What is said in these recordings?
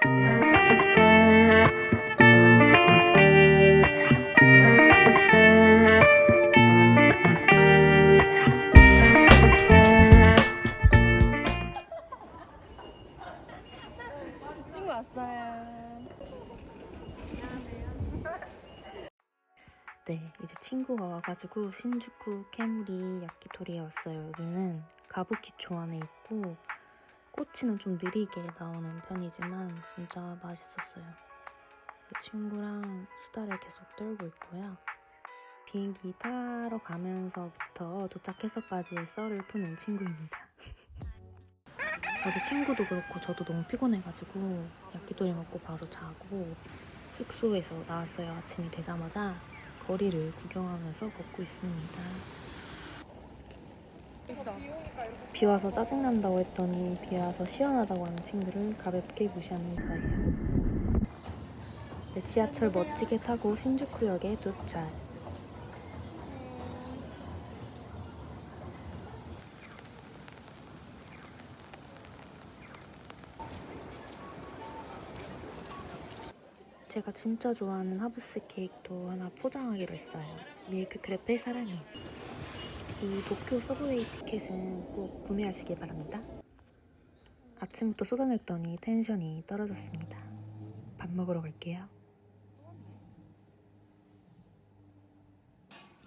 네, 이제 친구가 와가지고 신주쿠 캐무리 야키토리에 왔어요. 여기는 가부키초 안에 있고 꼬치는 좀 느리게 나오는 편이지만 진짜 맛있었어요. 이 친구랑 수다를 계속 떨고 있고요. 비행기 타러 가면서부터 도착해서까지 썰을 푸는 친구입니다. 어제 친구도 그렇고 저도 너무 피곤해가지고 야키토리 먹고 바로 자고 숙소에서 나왔어요. 아침이 되자마자 거리를 구경하면서 걷고 있습니다. 비 와서 짜증난다고 했더니 비 와서 시원하다고 하는 친구를 가볍게 무시하는 저예요. 네, 지하철 멋지게 타고 신주쿠역에 도착. 제가 진짜 좋아하는 하브스 케이크도 하나 포장하기로 했어요. 밀크 크레페 사랑해. 이 도쿄 서브웨이 티켓은 꼭 구매하시길 바랍니다. 아침부터 쏟아냈더니 텐션이 떨어졌습니다. 밥 먹으러 갈게요.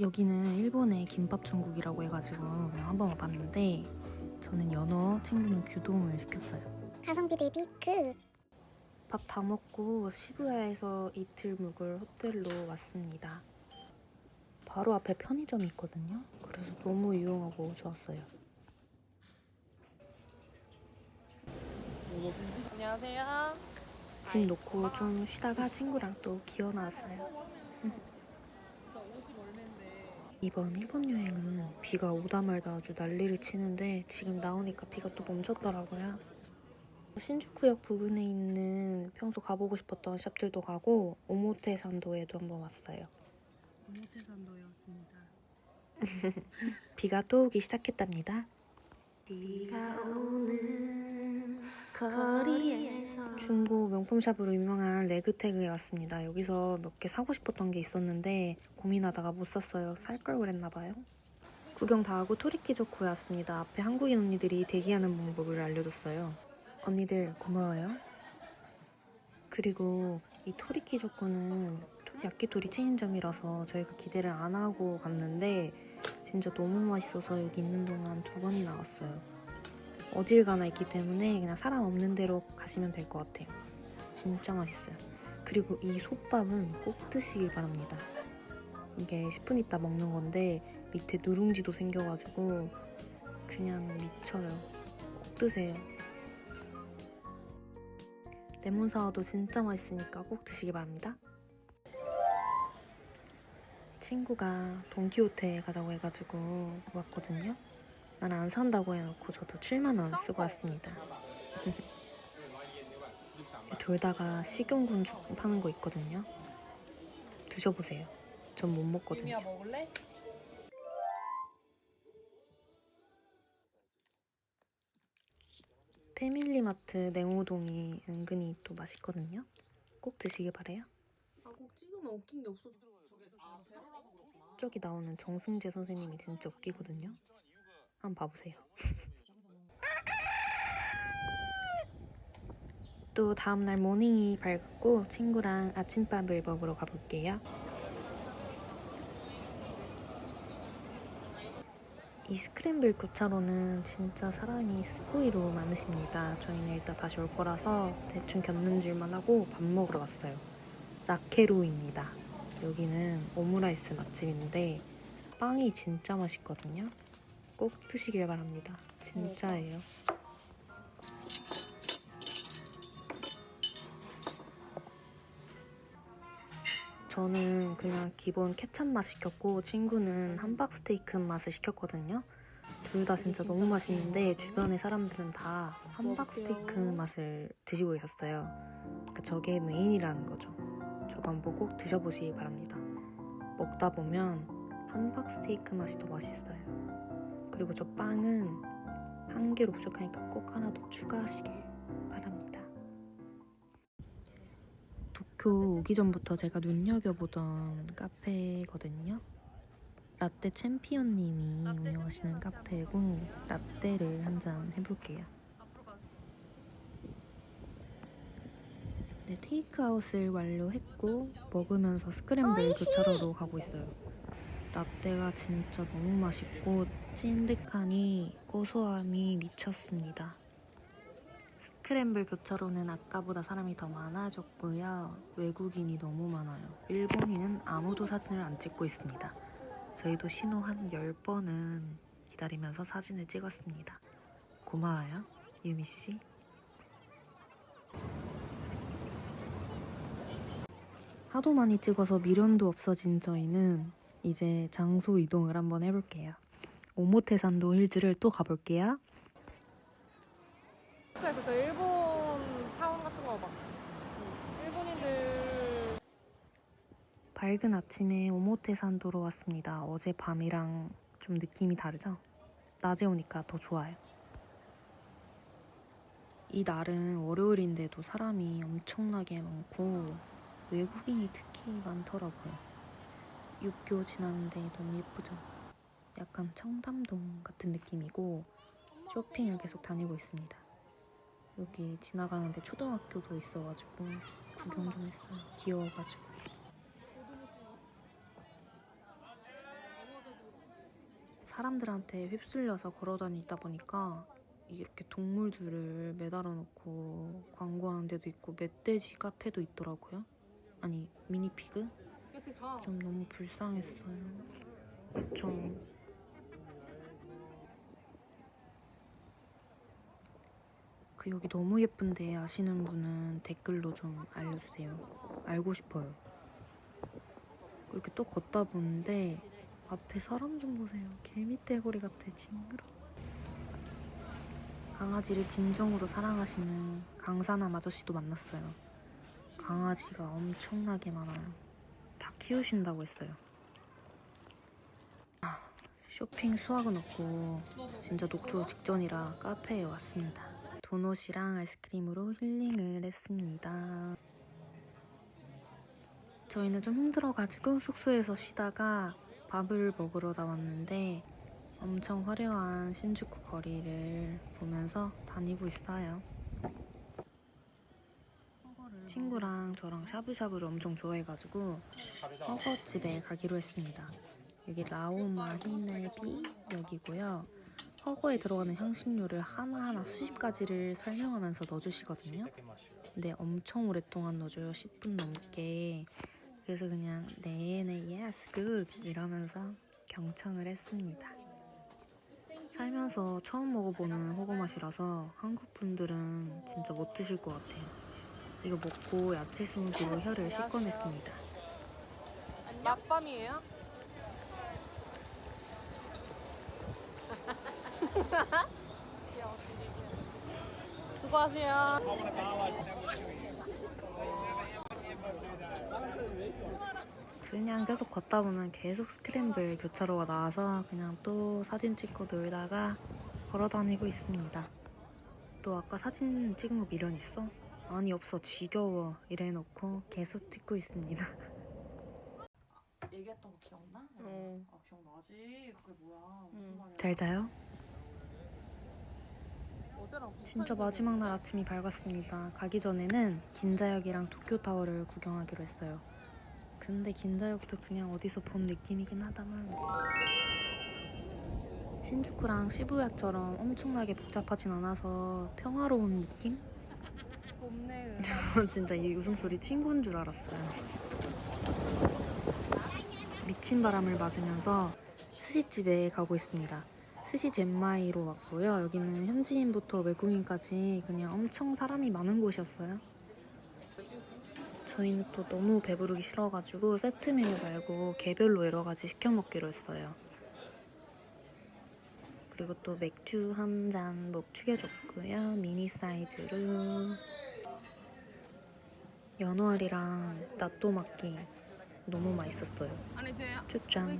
여기는 일본의 김밥 천국이라고 해가지고 한번 와봤는데 저는 연어, 친구는 규동을 시켰어요. 가성비 대비 그 밥 다 먹고 시부야에서 이틀 묵을 호텔로 왔습니다. 바로 앞에 편의점이 있거든요. 그래서 너무 유용하고 좋았어요. 안녕하세요. 짐 놓고 좀 쉬다가 친구랑 또 기어 나왔어요. 이번 일본 여행은 비가 오다 말다 아주 난리를 치는데 지금 나오니까 비가 또 멈췄더라고요. 신주쿠역 부근에 있는 평소 가보고 싶었던 샵들도 가고 오모테산도에도 한번 왔어요. 오모테산도에 왔습니다. 비가 또 오기 시작했답니다. 비가 오는 거리에서 중고 명품샵으로 유명한 레그태그에 왔습니다. 여기서 몇 개 사고 싶었던 게 있었는데 고민하다가 못 샀어요. 살 걸 그랬나 봐요. 구경 다 하고 토리키조쿠에 왔습니다. 앞에 한국인 언니들이 대기하는 방법을 알려줬어요. 언니들 고마워요. 그리고 이 토리키조쿠는 야키토리 체인점이라서 저희가 기대를 안 하고 갔는데 진짜 너무 맛있어서 여기 있는 동안 두 번이 나 왔어요. 어딜 가나 있기 때문에 그냥 사람 없는 데로 가시면 될 것 같아요. 진짜 맛있어요. 그리고 이 솥밥은 꼭 드시길 바랍니다. 이게 10분 있다 먹는 건데 밑에 누룽지도 생겨가지고 그냥 미쳐요. 꼭 드세요. 레몬 사워도 진짜 맛있으니까 꼭 드시기 바랍니다. 친구가 돈키호테 가자고 해가지고 왔거든요. 난안 산다고 해놓고 저도 7만 원 쓰고 왔습니다. 돌다가 식용곤죽 파는 거 있거든요. 드셔보세요. 전 못 먹거든요. 먹을래? 패밀리마트 냉우동이 은근히 또 맛있거든요. 꼭 드시길 바래요. 아 꼭 찍으면 웃긴 게 없어. 저기 나오는 정승재 선생님이 진짜 웃기거든요. 한번 봐보세요. 또 다음날 모닝이 밝고 친구랑 아침밥을 먹으러 가볼게요. 이 스크램블 교차로는 진짜 사람이 스포이로 많으십니다. 저희는 일단 다시 올 거라서 대충 견눈질만 하고 밥 먹으러 왔어요. 라케로입니다. 여기는 오므라이스 맛집인데 빵이 진짜 맛있거든요. 꼭 드시길 바랍니다. 진짜예요. 저는 그냥 기본 케찹 맛 시켰고 친구는 함박 스테이크 맛을 시켰거든요. 둘 다 진짜 너무 맛있는데 주변의 사람들은 다 함박 스테이크 맛을 드시고 계셨어요. 그러니까 저게 메인이라는 거죠. 저도 한번 꼭 드셔보시기 바랍니다. 먹다 보면 함박 스테이크 맛이 더 맛있어요. 그리고 저 빵은 한 개로 부족하니까 꼭 하나 더 추가하시길 도쿄 오기 전부터 제가 눈여겨보던 카페거든요. 라떼 챔피언님이 운영하시는 카페고 라떼를 한 잔 해볼게요. 앞으로 가. 네, 테이크아웃을 완료했고 먹으면서 스크램블 교차로로 가고 있어요. 라떼가 진짜 너무 맛있고 찐득하니 고소함이 미쳤습니다. 스크램블 교차로는 아까보다 사람이 더 많아졌고요. 외국인이 너무 많아요. 일본인은 아무도 사진을 안 찍고 있습니다. 저희도 신호 한 10번은 기다리면서 사진을 찍었습니다. 고마워요, 유미씨. 하도 많이 찍어서 미련도 없어진 저희는 이제 장소 이동을 한번 해볼게요. 오모테산도 힐즈를 또 가볼게요. 그래서 일본 타운 같은 거 봐. 일본인들 밝은 아침에 오모테산도로 왔습니다. 어제 밤이랑 좀 느낌이 다르죠? 낮에 오니까 더 좋아요. 이 날은 월요일인데도 사람이 엄청나게 많고 외국인이 특히 많더라고요. 육교 지나는데 너무 예쁘죠? 약간 청담동 같은 느낌이고 쇼핑을 계속 다니고 있습니다. 여기 지나가는데 초등학교도 있어가지고 구경 좀 했어요. 귀여워가지고. 사람들한테 휩쓸려서 걸어 다니다 보니까 이렇게 동물들을 매달아 놓고 광고하는 데도 있고 멧돼지 카페도 있더라고요. 아니 미니피그? 좀 너무 불쌍했어요. 그쵸. 그 여기 너무 예쁜데 아시는 분은 댓글로 좀 알려주세요. 알고 싶어요. 이렇게 또 걷다 보는데 앞에 사람 좀 보세요. 개미떼거리 같아 징그러. 강아지를 진정으로 사랑하시는 강사남 아저씨도 만났어요. 강아지가 엄청나게 많아요. 다 키우신다고 했어요. 아, 쇼핑 수확은 없고 진짜 녹초 직전이라 카페에 왔습니다. 도넛이랑 아이스크림으로 힐링을 했습니다. 저희는 좀 힘들어가지고 숙소에서 쉬다가 밥을 먹으러 나왔는데 엄청 화려한 신주쿠 거리를 보면서 다니고 있어요. 친구랑 저랑 샤브샤브를 엄청 좋아해가지고 허거집에 가기로 했습니다. 여기 라오마 히네비 여기고요. 허거에 들어가는 향신료를 하나하나 수십 가지를 설명하면서 넣어주시거든요. 근데 엄청 오랫동안 넣어줘요. 10분 넘게. 그래서 그냥 네네 예스 굿 이러면서 경청을 했습니다. 살면서 처음 먹어보는 호거 맛이라서 한국 분들은 진짜 못 드실 것 같아요. 이거 먹고 야채 스무디로 혀를 씻어냈습니다. 맛밤이에요? 수고하세요. 그냥 계속 걷다 보면 계속 스크램블 교차로가 나와서 그냥 또 사진 찍고 놀다가 걸어 다니고 있습니다. 또 아까 사진 찍은 거 미련 있어? 아니 없어 지겨워 이래놓고 계속 찍고 있습니다. 얘기했던 거 기억나? 응. 아 기억나지? 그게 뭐야? 무슨 응. 말이야? 잘 자요? 진짜 마지막 날 아침이 밝았습니다. 가기 전에는 긴자역이랑 도쿄타워를 구경하기로 했어요. 근데 긴자역도 그냥 어디서 본 느낌이긴 하다만 신주쿠랑 시부야처럼 엄청나게 복잡하진 않아서 평화로운 느낌? 저 진짜 이 웃음소리 친구인 줄 알았어요. 미친 바람을 맞으면서 스시집에 가고 있습니다. 스시 젠마이로 왔고요. 여기는 현지인부터 외국인까지 그냥 엄청 사람이 많은 곳이었어요. 저희는 또 너무 배부르기 싫어가지고 세트 메뉴 말고 개별로 여러 가지 시켜 먹기로 했어요. 그리고 또 맥주 한 잔 목 축여줬고요. 미니 사이즈로 연어알이랑 나또막기 너무 맛있었어요. 추천.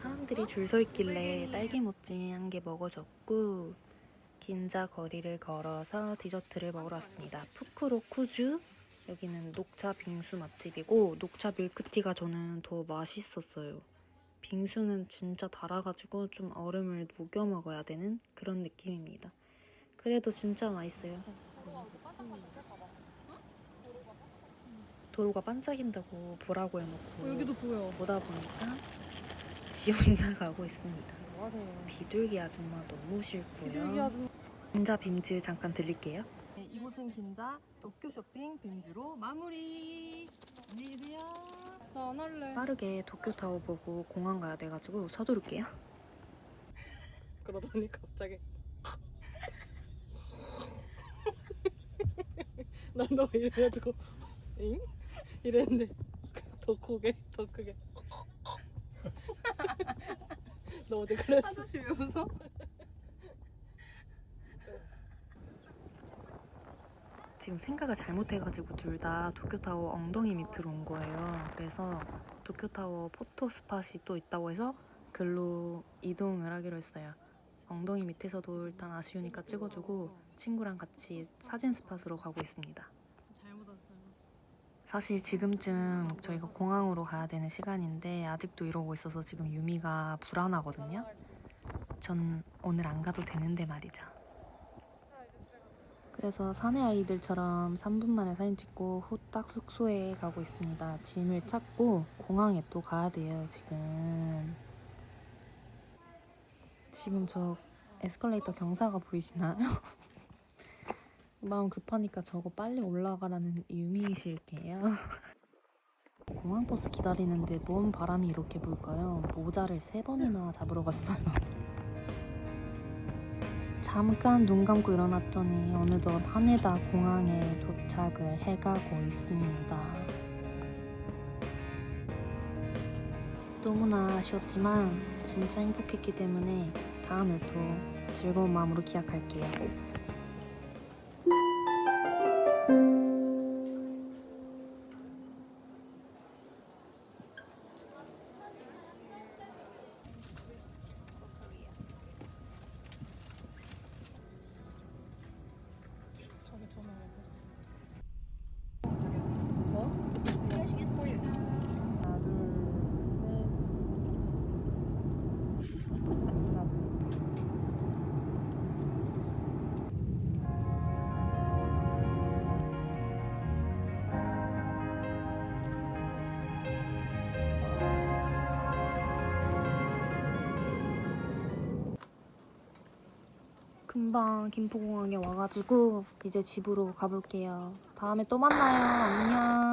사람들이 줄 서 있길래 딸기 모찌 한 개 먹어줬고 긴자 거리를 걸어서 디저트를 먹으러 왔습니다. 푸쿠로 쿠주 여기는 녹차 빙수 맛집이고 녹차 밀크티가 저는 더 맛있었어요. 빙수는 진짜 달아가지고 좀 얼음을 녹여 먹어야 되는 그런 느낌입니다. 그래도 진짜 맛있어요. 도로가 반짝인다고 보라고 해놓고 어, 여기도 보여. 보다 보니까 지 혼자 가고 있습니다. 뭐 하세요? 비둘기 아줌마 너무 싫고요. 비둘기 아줌마. 긴자 빔즈 잠깐 들릴게요. 네, 이곳은 긴자 도쿄 쇼핑 빔즈로 마무리. 안녕히 계세요. 나 안 할래. 빠르게 도쿄타워 보고 공항 가야 돼가지고 서두를게요. 그러더니 갑자기 난 너 이래가지고 잉? 이랬는데 더 크게 더 크게 너 어제 그랬어 아저씨 왜 웃어? 지금 생각을 잘못해가지고 둘 다 도쿄타워 엉덩이 밑으로 온 거예요. 그래서 도쿄타워 포토 스팟이 또 있다고 해서 글로 이동을 하기로 했어요. 엉덩이 밑에서도 일단 아쉬우니까 찍어주고 친구랑 같이 사진 스팟으로 가고 있습니다. 사실 지금쯤 저희가 공항으로 가야 되는 시간인데 아직도 이러고 있어서 지금 유미가 불안하거든요. 전 오늘 안 가도 되는데 말이죠. 그래서 사내 아이들처럼 3분 만에 사진 찍고 후딱 숙소에 가고 있습니다. 짐을 찾고 공항에 또 가야 돼요, 지금. 지금 저 에스컬레이터 경사가 보이시나요? 마음 급하니까 저거 빨리 올라가라는 유미이실게요. 공항버스 기다리는데 뭔 바람이 이렇게 불까요? 모자를 세 번이나 잡으러 갔어요. 잠깐 눈 감고 일어났더니 어느덧 하네다 공항에 도착을 해가고 있습니다. 너무나 아쉬웠지만 진짜 행복했기 때문에 다음을 또 즐거운 마음으로 기약할게요. 금방 김포공항에 와가지고 이제 집으로 가볼게요. 다음에 또 만나요. 안녕.